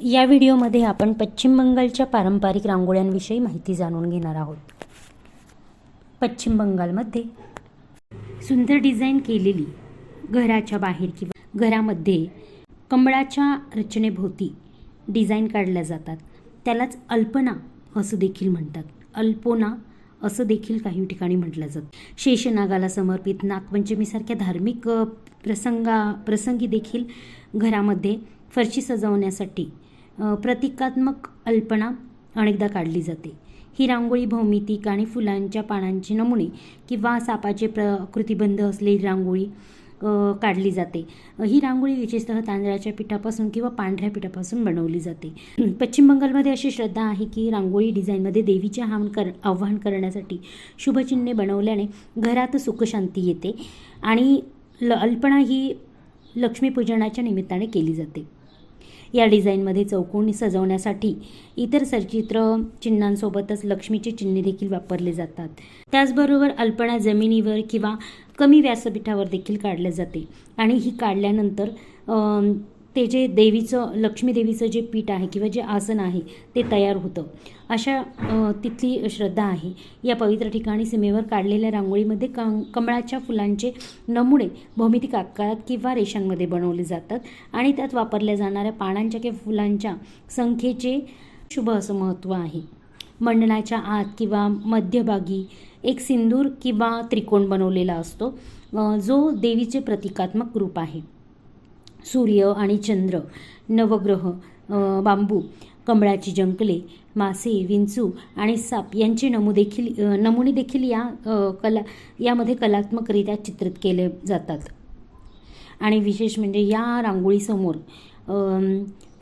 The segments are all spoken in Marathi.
या व्हिडिओमध्ये आपण पश्चिम बंगालच्या पारंपरिक रांगोळ्यांविषयी माहिती जाणून घेणार आहोत. पश्चिम बंगालमध्ये सुंदर डिझाईन केलेली घराच्या बाहेर किंवा घरामध्ये कमळाच्या रचनेभोवती डिझाईन काढल्या जातात. त्यालाच अल्पना असं देखील म्हणतात. अल्पोना असं देखील काही ठिकाणी म्हटलं जातं. शेषनागाला समर्पित नागपंचमीसारख्या धार्मिक प्रसंगा प्रसंगी देखील घरामध्ये फरशी सजवण्यासाठी प्रतिकात्मक अल्पना अनेकदा काढली जाते. ही रांगोळी भौमितिक आणि फुलांच्या पानांचे नमुने किंवा सापाचे प्रकृतिबंध असलेली रांगोळी काढली जाते. ही रांगोळी विशेषतः तांदळाच्या पिठापासून किंवा पांढऱ्या पिठापासून बनवली जाते. पश्चिम बंगालमध्ये अशी श्रद्धा आहे की रांगोळी डिझाईनमध्ये देवीचे आवाहन कर आव्हान करण्यासाठी शुभचिन्हे बनवल्याने घरात सुखशांती येते आणि ल अल्पना ही लक्ष्मीपूजनाच्या निमित्ताने केली जाते. या डिझाईनमध्ये चौकोनी सजवण्यासाठी इतर सचित्र चिन्हांसोबतच लक्ष्मीचे चिन्हे देखील वापरले जातात. त्याचबरोबर अल्पना जमिनीवर किंवा कमी व्यासपीठावर देखील काढले जाते. आणि ही काढल्यानंतर ते जे देवीचं लक्ष्मी देवीचं जे पीठ आहे किंवा जे आसन आहे ते तयार होतं. अशा तिथली श्रद्धा आहे. या पवित्र ठिकाणी सीमेवर काढलेल्या रांगोळीमध्ये क कमळाच्या फुलांचे नमुने भौमितिक आकारात किंवा रेषांमध्ये बनवले जातात आणि त्यात वापरल्या जाणाऱ्या पानांच्या किंवा फुलांच्या संख्येचे शुभ असं महत्त्व आहे. मंडणाच्या आत किंवा मध्यभागी एक सिंदूर किंवा त्रिकोण बनवलेला असतो जो देवीचे प्रतिकात्मक रूप आहे. सूर्य आणि चंद्र नवग्रह बांबू कमळाची जंकले मासे विंचू आणि साप यांचे नमू देखील नमुने देखील या कला यामध्ये कलात्मकरित्या चित्रित केले जातात. आणि विशेष म्हणजे या रांगोळीसमोर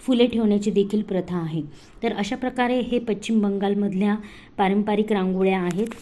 फुले ठेवण्याची देखील प्रथा आहे. तर अशा प्रकारे हे पश्चिम बंगालमधल्या पारंपरिक रांगोळ्या आहेत.